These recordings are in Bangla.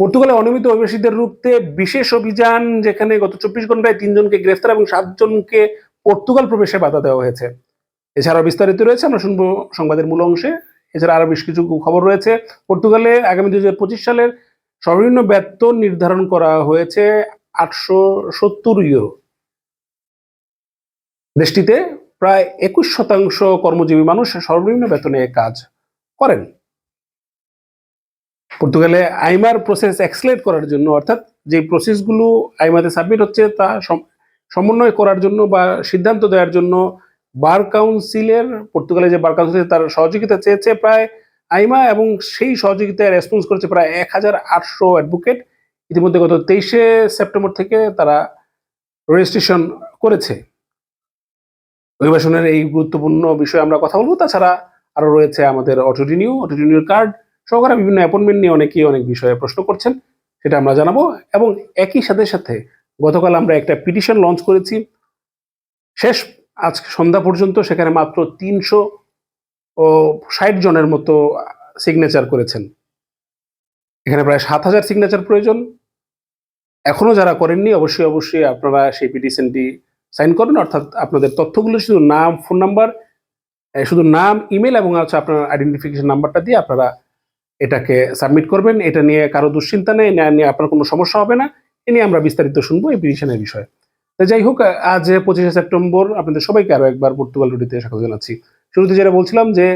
পর্তুগালে অনিয়মিত অভিবাসীদের রুখতে বিশেষ অভিযান যেখানে গত চব্বিশ ঘন্টায় তিনজনকে গ্রেফতার এবং সাতজনকে পর্তুগাল প্রবেশে বাধা দেওয়া হয়েছে। এছাড়াও বিস্তারিত রয়েছে, আমরা শুনব সংবাদের মূল অংশে। এছাড়া আরও বেশ কিছু খবর রয়েছে। পর্তুগালে আগামী দুই হাজার পঁচিশ সালের সর্বনিম্ন বেতন নির্ধারণ করা হয়েছে আটশো সত্তর ইউরো। দেশটিতে প্রায় একুশ শতাংশ কর্মজীবী মানুষ সর্বনিম্ন বেতনে কাজ করেন। পর্তুগালে আইমার প্রসেস এক্সলেট করার জন্য, অর্থাৎ যে প্রসেসগুলো আইমাতে সাবমিট হচ্ছে তা সম- সমন্বয় করার জন্য বা সিদ্ধান্ত দেওয়ার জন্য বার কাউন্সিলের, পর্তুগালে যে বার কাউন্সিল তার সহযোগিতা চেয়েছে প্রায় আইমা এবং সেই সহযোগিতায় রেসপন্স করেছে প্রায় এক হাজার আটশো অ্যাডভোকেট ইতিমধ্যে গত তেইশে সেপ্টেম্বর থেকে তারা রেজিস্ট্রেশন করেছে। অভিবাসনের এই গুরুত্বপূর্ণ বিষয়ে আমরা কথা বলব। তাছাড়া আরও রয়েছে আমাদের অটো রিনিউ কার্ড সহকারে বিভিন্ন অ্যাপয়েন্টমেন্ট নিয়ে অনেকেই অনেক বিষয়ে প্রশ্ন করছেন, সেটা আমরা জানাব। এবং একই সাথে সাথে গতকাল আমরা একটা পিটিশন লঞ্চ করেছি। শেষ আজ সন্ধ্যা পর্যন্ত সেখানে মাত্র তিনশো ও ষাট জনের মতো সিগনেচার করেছেন। এখানে প্রায় সাত হাজার সিগনেচার প্রয়োজন। এখনও যারা করেননি, অবশ্যই অবশ্যই আপনারা সেই পিটিশনটি সাইন করুন। অর্থাৎ আপনাদের তথ্যগুলো শুধু নাম ফোন নাম্বার শুধু নাম ইমেল এবং হচ্ছে আপনার আইডেন্টিফিকেশন নাম্বারটা দিয়ে আপনারা এটাকে সাবমিট করবেন, এটা নিয়ে কারও দুশ্চিন্তা নেই নিয়ে আপনার কোনো সমস্যা হবে না। এ নিয়ে আমরা বিস্তারিত শুনব এই পিটিশনের বিষয়ে। তো যাই হোক, আজ পঁচিশে সেপ্টেম্বর, আপনাদের সবাইকে আরও একবার পর্তুগাল রুটিতে স্বাগত জানাচ্ছি। শুরুতে যেটা বলছিলাম যে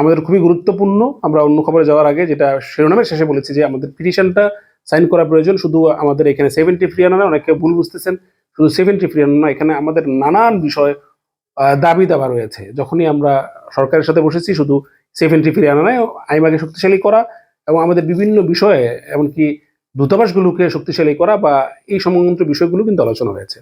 আমাদের খুবই গুরুত্বপূর্ণ, আমরা অন্য খবরে যাওয়ার আগে যেটা শিরোনামের শেষে বলেছি যে, আমাদের পিটিশনটা সাইন করা প্রয়োজন। শুধু আমাদের এখানে সেভেন্টি ফ্রি আনা অনেকে ভুল বুঝতেছেন, শুধু সেভেন্টি ফ্রি আনা এখানে আমাদের নানান বিষয় দাবি দাবা রয়েছে। যখনই আমরা সরকারের সাথে বসেছি, শুধু সেভেন্টি ফ্রি আনা নয় আইমাকে শক্তিশালী করা এবং আমাদের বিভিন্ন বিষয়ে, এমনকি দূতাবাসগুলোকে শক্তিশালী করা বা এই সমস্ত বিষয়গুলো কিন্তু আলোচনা হয়েছে।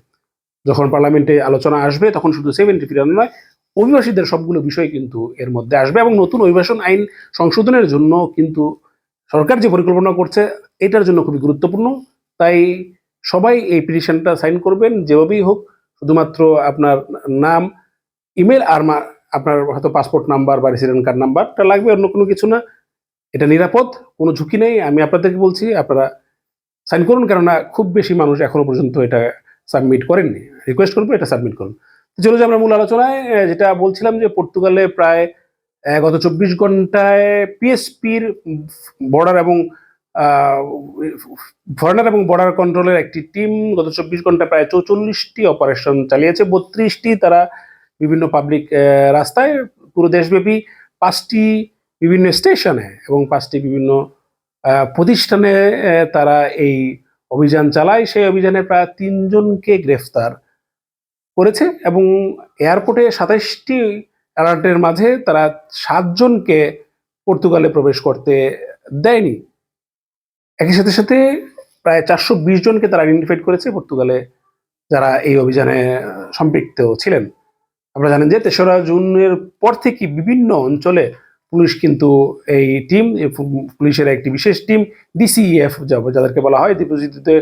যখন পার্লামেন্টে আলোচনা আসবে, তখন শুধু সেভেন্টি ফ্রি আনা নয়, অভিবাসীদের সবগুলো বিষয় কিন্তু এর মধ্যে আসবে এবং নতুন অভিবাসন আইন সংশোধনের জন্য কিন্তু সরকার যে পরিকল্পনা করছে, এটার জন্য খুবই গুরুত্বপূর্ণ। তাই সবাই এই পিটিশনটা সাইন করবেন, যেভাবেই হোক, শুধুমাত্র আপনার নাম, ইমেল আর আপনার হয়তো পাসপোর্ট নাম্বার বা রেসিডেন্ট কার্ড নাম্বারটা লাগবে, অন্য কোনো কিছু না। এটা নিরাপদ, কোনো ঝুঁকি নেই। আমি আপনাদেরকে বলছি, আপনারা সাইন করুন, কেননা খুব বেশি মানুষ এখনও পর্যন্ত এটা সাবমিট করেননি। রিকোয়েস্ট করব, এটা সাবমিট করুন। চলো যে আমরা মূল আলোচনায়। যেটা বলছিলাম যে পর্তুগালে প্রায় গত চব্বিশ ঘন্টায় পিএসপির বর্ডার এবং ফরেনার এবং বর্ডার কন্ট্রোলের একটি টিম গত চব্বিশ ঘন্টায় প্রায় চৌচল্লিশটি অপারেশন চালিয়েছে। বত্রিশটি তারা বিভিন্ন পাবলিক রাস্তায় পুরো দেশব্যাপী পাঁচটি বিভিন্ন স্টেশনে এবং পাঁচটি বিভিন্ন প্রতিষ্ঠানে তারা এই অভিযান চালায়। সেই অভিযানে প্রায় তিনজনকে গ্রেফতার করেছে এবং এয়ারপোর্টে সাতাইশটি অ্যালার্টের মাঝে তারা সাতজনকে পর্তুগালে প্রবেশ করতে দেয়নি। একই সাথে সাথে প্রায় চারশো বিশ জনকে তারা আইডেন্টিফাইড করেছে। পর্তুগালে যারা এই অভিযানে সম্পৃক্ত ছিলেন। আপনারা জানেন যে তেসরা জুনের পর থেকে বিভিন্ন অঞ্চলে পুলিশ কিন্তু এই টিম পুলিশের একটি বিশেষ টিম ডিসিএফ যাদেরকে বলা হয় ডিপোজিটে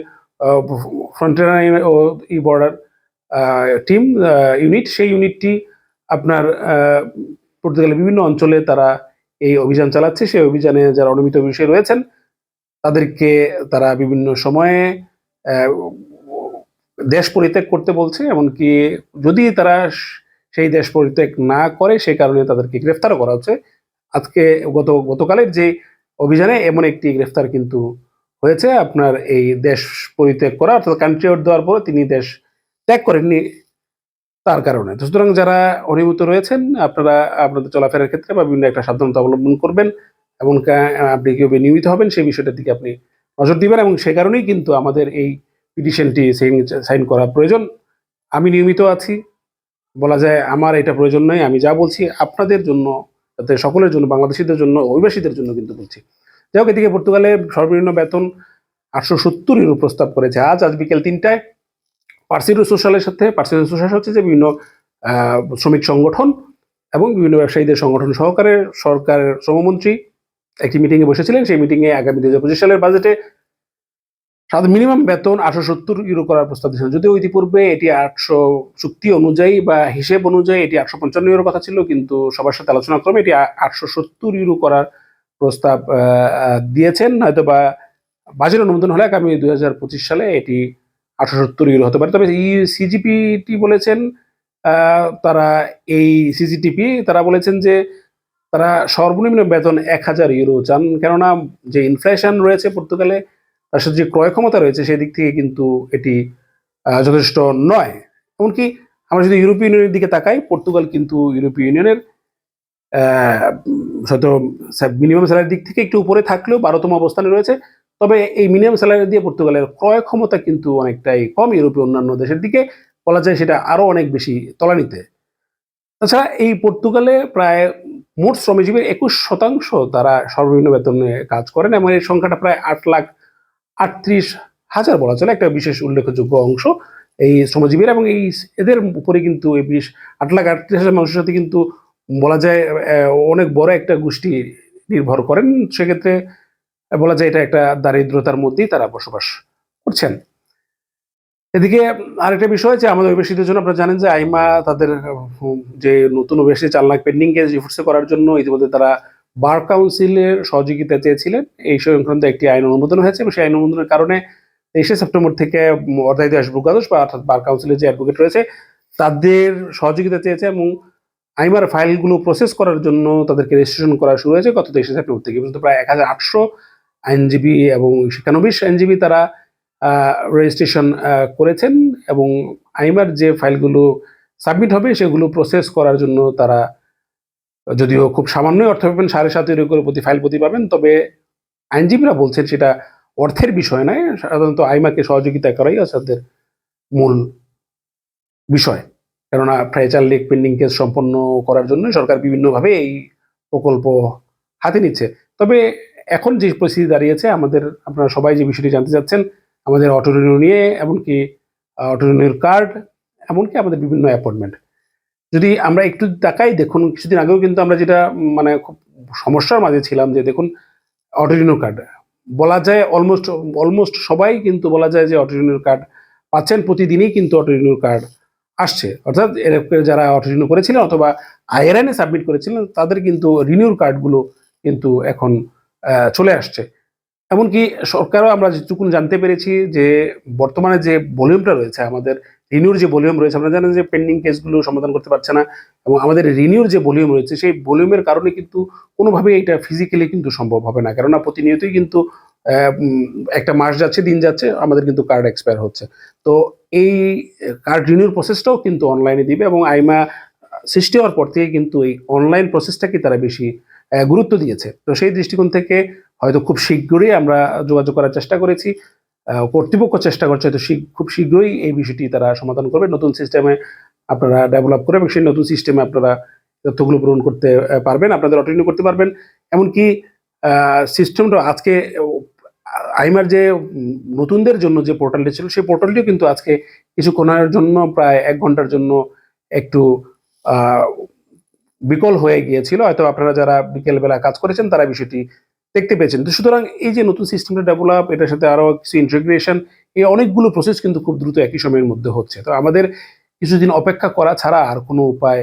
ফ্রন্টিয়ার ও ই বর্ডার টিম ইউনিট। সেই ইউনিটটি আপনার পর্তুগালের বিভিন্ন অঞ্চলে তারা এই অভিযান চালাচ্ছে। সেই অভিযানে যারা অনুমিত বিষয় রয়েছেন, তাদেরকে তারা বিভিন্ন সময়ে দেশ পরিত্যাগ করতে বলছে। এমনকি যদি তারা সেই দেশ পরিত্যাগ না করে সেই কারণে তাদেরকে গ্রেফতারও করা হচ্ছে। আজকে গত, গতকালের যে অভিযানে এমন একটি গ্রেফতার কিন্তু হয়েছে। আপনার এই দেশ পরিত্যাগ করা, অর্থাৎ কান্ট্রি আউট দেওয়ার পরে তিনি দেশ ত্যাগ করেননি তার কারণে। তো সুতরাং যারা অনিয়মিত রয়েছেন, আপনারা আপনাদের চলাফেরার ক্ষেত্রে বা বিভিন্ন একটা সাবধানতা অবলম্বন করবেন এবং আপনি কীভাবে নিয়মিত হবেন সেই বিষয়টার দিকে আপনি নজর দিবেন এবং সে কারণেই কিন্তু আমাদের এই পিটিশনটি সাইন করা প্রয়োজন। আমি নিয়মিত আছি। বলা যায়, আমার এটা প্রয়োজন নয় আমি যা বলছি আপনাদের জন্য যাতে সকলের জন্য, বাংলাদেশিদের জন্য, অভিবাসীদের জন্য কিন্তু বলছি। যাই হোক, এদিকে পর্তুগালে সর্বনিম্ন বেতন আটশো সত্তর ইউরো প্রস্তাব করেছে আজ আজ বিকেল তিনটায়। পার্সিডো সোশ্যালের সাথে পার্সিডো সোশ্যাল হচ্ছে যে বিভিন্ন শ্রমিক সংগঠন এবং বিভিন্ন ব্যবসায়ীদের সংগঠন সহকারে সরকারের শ্রমমন্ত্রী একটি মিটিংয়ে বসেছিলেন। সেই মিটিংয়ে আগামী দুই হাজার পঁচিশ সালের বাজেটে সাধারণ মিনিমাম বেতন আটশো সত্তর ইউরো করার প্রস্তাব দিয়েছেন যদিও ইতিপূর্বে এটি আটশো চুক্তি অনুযায়ী বা হিসেব অনুযায়ী এটি আটশো পঞ্চান্ন ইউরো কথা ছিল, কিন্তু সবার সাথে আলোচনা ক্রমে এটি আটশো সত্তর ইউরো করার প্রস্তাব দিয়েছেন। হয়তো বা বাজেট অনুমোদন হলে আগামী দুই হাজার পঁচিশ সালে এটি আটশো সত্তর ইউরো হতে পারে। তবে এই সিজিপিটি বলেছেন তারা এই সিজিটিপি তারা বলেছেন যে তারা সর্বনিম্ন বেতন এক হাজার ইউরো চান। কেননা যে ইনফ্লেশন রয়েছে পর্তুগালে তার সাথে যে ক্রয় ক্ষমতা রয়েছে সেই দিক থেকে কিন্তু এটি যথেষ্ট নয়। এমনকি আমরা যদি ইউরোপীয় ইউনিয়নের দিকে তাকাই, পর্তুগাল কিন্তু ইউরোপীয় ইউনিয়নের মিনিমাম স্যালারির দিক থেকে একটু উপরে থাকলেও বারোতম অবস্থানে রয়েছে। তবে এই মিনিমাম স্যালারি দিয়ে পর্তুগালের ক্রয় ক্ষমতা কিন্তু অনেকটাই কম ইউরোপীয় অন্যান্য দেশের দিকে। বলা যায় সেটা আরও অনেক বেশি তলানিতে। তাছাড়া এই পর্তুগালে প্রায় মোট শ্রমজীবীর একুশ শতাংশ তারা সর্বনিম্ন বেতনে কাজ করেন এবং এই সংখ্যাটা প্রায় আট লাখ আটত্রিশ হাজার বলা চলে, একটা বিশেষ উল্লেখযোগ্য অংশ এই শ্রমজীবীরা এবং এই এদের উপরে কিন্তু এই বিশ আট লাখ আটত্রিশ হাজার মানুষের সাথে কিন্তু বলা যায় অনেক বড় একটা গোষ্ঠী নির্ভর করেন। সেক্ষেত্রে বলা যায় এটা একটা দারিদ্রতার মধ্যেই তারা বসবাস করছেন। এদিকে আরেকটা বিষয় যে আমাদের অভিবাসীদের জন্য আপনারা জানেন যে আইমা তাদের যে নতুন অভিবাসী চার লাখ পেন্ডিং কেস রিফোর্সে করার জন্য ইতিমধ্যে তারা বার কাউন্সিলের সহযোগিতা চেয়েছিলেন। এই সংক্রান্ত একটি আইন অনুমোদন হয়েছে এবং সেই আইন অনুমোদনের কারণে তেইশে সেপ্টেম্বর থেকে অর্ধায়িত আসবুকাদোষ বা অর্থাৎ বার কাউন্সিলের যে অ্যাডভোকেট রয়েছে, তাদের সহযোগিতা চেয়েছে এবং আইমার ফাইলগুলো প্রসেস করার জন্য তাদেরকে রেজিস্ট্রেশন করা শুরু হয়েছে গত তেইশে সেপ্টেম্বর থেকে। পর্যন্ত প্রায় এক হাজার আটশো আইনজীবী এবং শিক্ষানবিশ আইনজীবী তারা রেজিস্ট্রেশন করেছেন এবং আইমার যে ফাইলগুলো সাবমিট হবে সেগুলো প্রসেস করার জন্য তারা যদিও খুব সামান্যই অর্থ পাবেন, সাড়ে সাত ইউরো করে প্রতি ফাইল প্রতি পাবেন, তবে আইনজীবীরা বলছেন সেটা অর্থের বিষয় নয়, সাধারণত আইমাকে সহযোগিতা করাই আছে তাদের মূল বিষয়। কেননা ফ্রাইচার লেক পেন্ডিং কেস সম্পন্ন করার জন্য সরকার বিভিন্নভাবে এই প্রকল্প হাতে নিচ্ছে। তবে এখন যে পরিস্থিতি দাঁড়িয়েছে, আমাদের আপনারা সবাই যে বিষয়টি জানতে চাচ্ছেন, আমাদের অটোরিনিউ নিয়ে, এমনকি অটোরিনিউর কার্ড এমনকি আমাদের বিভিন্ন অ্যাপয়েন্টমেন্ট যদি আমরা একটু তাকাই, দেখুন, কিছুদিন আগেও কিন্তু আমরা যেটা মানে খুব সমস্যার মাঝে ছিলাম যে, দেখুন অটো রিনিউ কার্ড, বলা যায় অলমোস্ট অলমোস্ট সবাই কিন্তু বলা যায় যে অটো রিনিউর কার্ড পাচ্ছেন, প্রতিদিনই কিন্তু অটো রিনিউর কার্ড আসছে। অর্থাৎ যারা অটো করেছিলেন অথবা আইআরএনে সাবমিট করেছিলেন, তাদের কিন্তু রিনিউর কার্ডগুলো কিন্তু এখন চলে আসছে। এমনকি সরকারও আমরা যেটুকুন জানতে পেরেছি যে বর্তমানে যে ভলিউমটা রয়েছে, আমাদের রিনিউর যে ভলিউম রয়েছে আমরা জানেন যে পেন্ডিং কেসগুলো সমাধান করতে পারছে না এবং আমাদের রিনিউর যে ভলিউম রয়েছে, সেই ভলিউমের কারণে কিন্তু কোনোভাবেই এটা ফিজিক্যালি কিন্তু সম্ভব হবে না। কেননা প্রতিনিয়তই কিন্তু একটা মাস যাচ্ছে, দিন যাচ্ছে, আমাদের কিন্তু কার্ড এক্সপায়ার হচ্ছে। তো এই কার্ড রিনিউর প্রসেসটাও কিন্তু অনলাইনে দিবে এবং আইমা সৃষ্টি হওয়ার পর থেকে কিন্তু এই অনলাইন প্রসেসটাকে তারা বেশি গুরুত্ব দিয়েছে। তো সেই দৃষ্টিকোণ থেকে হয়তো খুব শীঘ্রই আমরা যোগাযোগ করার চেষ্টা করেছি কর্তৃপক্ষ চেষ্টা করছে হয়তো খুব শীঘ্রই এই বিষয়টি তারা সমাধান করবে। নতুন সিস্টেমে আপনারা ডেভেলপ করে এবং সেই নতুন সিস্টেমে আপনারা তথ্যগুলো পূরণ করতে পারবেন, আপনাদের অটোরিনিউ করতে পারবেন। এমনকি সিস্টেমটা আজকে আইমার যে নতুনদের জন্য যে পোর্টালটি ছিল, সেই পোর্টালটিও কিন্তু আজকে কিছুক্ষণের জন্য, প্রায় এক ঘণ্টার জন্য একটু বিকল হয়ে গিয়েছিল। হয়তো আপনারা যারা বিকেলবেলা কাজ করেছেন, তারা বিষয়টি দেখতে পেয়েছেন। তো সুতরাং এই যে নতুন সিস্টেমটা ডেভেলপ এটার সাথে আরও কিছু ইন্টিগ্রেশন এই অনেকগুলো প্রসেস কিন্তু খুব দ্রুত একই সময়ের মধ্যে হচ্ছে। তো আমাদের কিছুদিন অপেক্ষা করা ছাড়া আর কোনো উপায়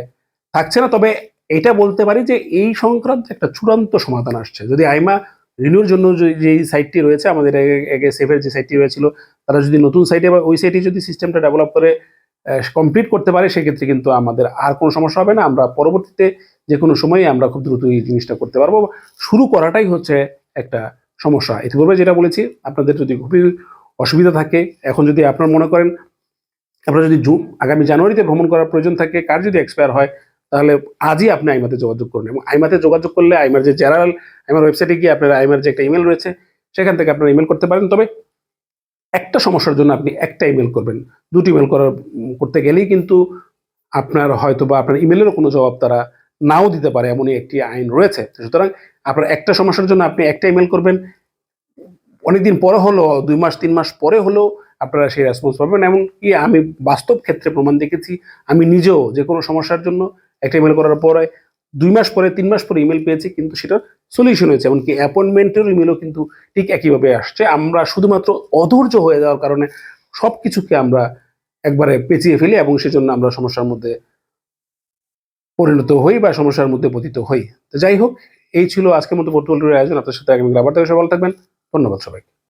থাকছে না। তবে এটা বলতে পারি যে এই সংক্রান্ত একটা চূড়ান্ত সমাধান আসছে। যদি আইমা রিনিউর জন্য যে সাইটটি রয়েছে, আমাদের আগে সেফের যে সাইটটি রয়েছিল, তারা যদি নতুন সাইটে বা ওই সাইটে যদি সিস্টেমটা ডেভেলপ করে কমপ্লিট করতে পারে, সেক্ষেত্রে কিন্তু আমাদের আর কোনো সমস্যা হবে না। আমরা পরবর্তীতে যে কোনো সময় আমরা খুব দ্রুত এই জিনিসটা করতে পারব। শুরু করাটাই হচ্ছে একটা সমস্যা। ইতিপূর্বে যেটা বলেছি, আপনাদের যদি খুবই অসুবিধা থাকে, এখন যদি আপনার মনে করেন, আপনার যদি জুন আগামী জানুয়ারিতে ভ্রমণ করার প্রয়োজন থাকে, কার যদি এক্সপায়ার হয়, তাহলে আজই আপনি আইমাতে যোগাযোগ করুন এবং আইমাতে যোগাযোগ করলে আইমার যে জেনারেল, আইমার ওয়েবসাইটে গিয়ে আপনার আইমার যে একটা ইমেল রয়েছে, সেখান থেকে আপনারা ইমেল করতে পারেন। তবে একটা সমস্যার জন্য আপনি একটা ইমেল করবেন। দুটি ইমেল করার করতে গেলেই কিন্তু আপনার হয়তো বা আপনার ইমেলেরও কোনো জবাব তারা নাও দিতে পারে এমনই একটি আইন রয়েছে। সুতরাং আপনার একটা সমস্যার জন্য আপনি একটা ইমেল করবেন। অনেকদিন পরে হলো, দুই মাস, তিন মাস পরে হলেও আপনারা সেই রেসপন্স পাবেন। এমনকি আমি বাস্তব ক্ষেত্রে প্রমাণ দেখেছি, আমি নিজেও যে কোনো সমস্যার জন্য একটা ইমেল করার পরে দুই মাস পরে, তিন মাস পরে ইমেল পেয়েছি, কিন্তু সেটা সলিউশন হয়েছে। এমনকি অ্যাপয়েন্টমেন্টের ইমেলও কিন্তু ঠিক একইভাবে আসছে। আমরা শুধুমাত্র অধৈর্য হয়ে যাওয়ার কারণে সব কিছুকে আমরা একবারে পেঁচিয়ে ফেলি এবং সেজন্য আমরা সমস্যার মধ্যে পরিণত হই বা সমস্যার মধ্যে পতিত হই। তো যাই হোক, এই ছিল আজকের মতো পোর্টফোলিওর আয়োজন। আপনার সাথে আগামী আবার দেখা ভালো থাকবেন। ধন্যবাদ সবাইকে।